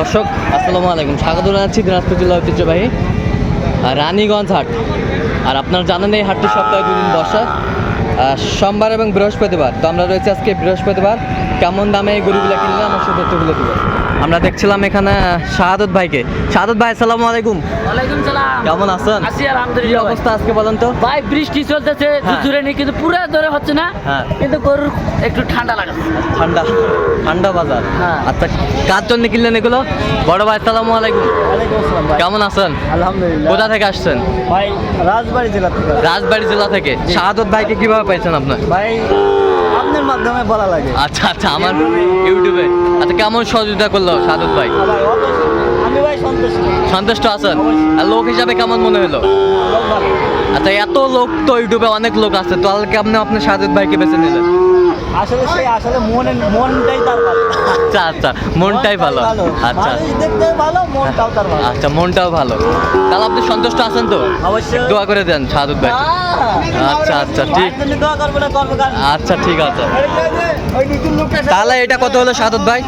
দর্শক, আসসালামু আলাইকুম। স্বাগত জানাচ্ছি দিনাজপুর জেলা ঐতিহ্যবাহী রানীগঞ্জ হাট। আর আপনার জানেন এই হাটটি সপ্তাহে দুদিন বসে। সোমবার এবং বৃহস্পতিবার। তো আমরা রয়েছে আজকে বৃহস্পতিবার। কেমন দামে এই গরুগুলো কিনলে আমার সাথে তথ্যগুলো দেবো। আমরা দেখছিলাম এখানে শাহাদত ভাইকে। শাহাদত ভাই আসসালামু আলাইকুম। ওয়ালাইকুম সালাম। কেমন আছেন? আছি আলহামদুলিল্লাহ। অবস্থা আজকে বলেন তো? ভাই বৃষ্টি চলতেছে হ্যাঁ। জুজুরে নি কিন্তু পুরো ধরে হচ্ছে না। হ্যাঁ। কিন্তু গরুর একটু ঠান্ডা লাগে। ঠান্ডা ঠান্ডা বাজার। হ্যাঁ। আচ্ছা কার জন্য কিনলেন এগুলো? বড় ভাই আসসালামু আলাইকুম। ওয়ালাইকুম আসসালাম কেমন আছেন? আলহামদুলিল্লাহ। কোথা থেকে আসছেন? ভাই রাজবাড়ি জেলা থেকে। রাজবাড়ি জেলা থেকে। শাহাদত ভাইকে কীভাবে পাইছেন আপনার? ভাই আপনার মাধ্যমে বলা লাগে। আচ্ছা আচ্ছা আমার ইউটিউবে। আচ্ছা কেমন সহযোগিতা করল ভাই? ভাই আমি ভাই সন্তুষ্ট। সন্তুষ্ট আছেন? আর লোক হিসাবে কেমন মনে হলো? আচ্ছা এত লোক তো ইউটিউবে অনেক লোক আছে তো আজকে আপনি আপনার সাজেদ ভাইকে বেছে নিলেন? আসলে সেই আসলে মনে মনটাই তার ভালো। আচ্ছা আচ্ছা মনটাই ভালো। আচ্ছা দেখতে ভালো মনটাও তার ভালো। আচ্ছা মনটাও ভালো। তাহলে আপনি সন্তুষ্ট আছেন তো? অবশ্যই। দোয়া করে দেন শাহাদত ভাই আচ্ছা, আচ্ছা, ঠিক। দোয়া করব না করব আচ্ছা ঠিক আছে। তাহলে এটা কত হলো শাহাদত ভাই?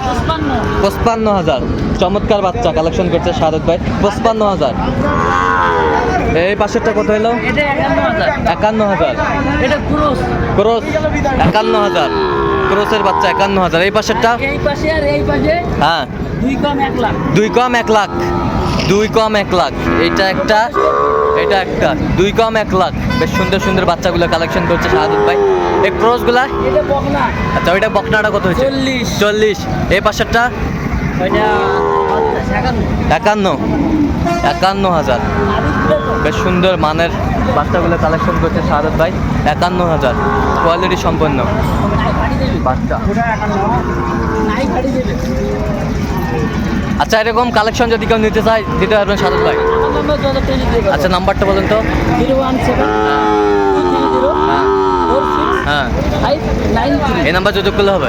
পঁচপান্ন। হাজার। চমৎকার বাচ্চা কালেকশন করছে শাহাদত ভাই। পঁচপান্ন হাজার। এই পাশেরটা কত হলো একান্ন হাজার। ক্রোস। ক্রোস একান্ন হাজার। ক্রোসের বাচ্চা একান্ন হাজার। এই পাশেরটা? এই পাশে আর এই পাশে হ্যাঁ। দুই কম এক লাখ। দুই কম এক লাখ। দুই কম এক লাখ। এটা একটা এটা একটা। দুই কম এক লাখ। বেশ সুন্দর সুন্দর বাচ্চাগুলো কালেকশন করছে শাহাদত ভাই। এই ক্রসগুলা? এটা বকনা। আচ্ছা ওইটা বকনাটা কত হয়েছে? চল্লিশ। চল্লিশ। এই পাশেরটা? একান্ন। একান্ন হাজার। বেশ সুন্দর মানের বাচ্চাগুলো কালেকশন করছে শাহাদত ভাই। একান্ন হাজার। কোয়ালিটি সম্পন্ন। বাচ্চা। আচ্ছা এরকম কালেকশন যদি কেউ নিতে চায় দিতে পারবেন শাহাদত ভাই। আচ্ছা নাম্বারটা বলেন তো। হ্যাঁ। এই নাম্বার যোগাযোগ করলে হবে।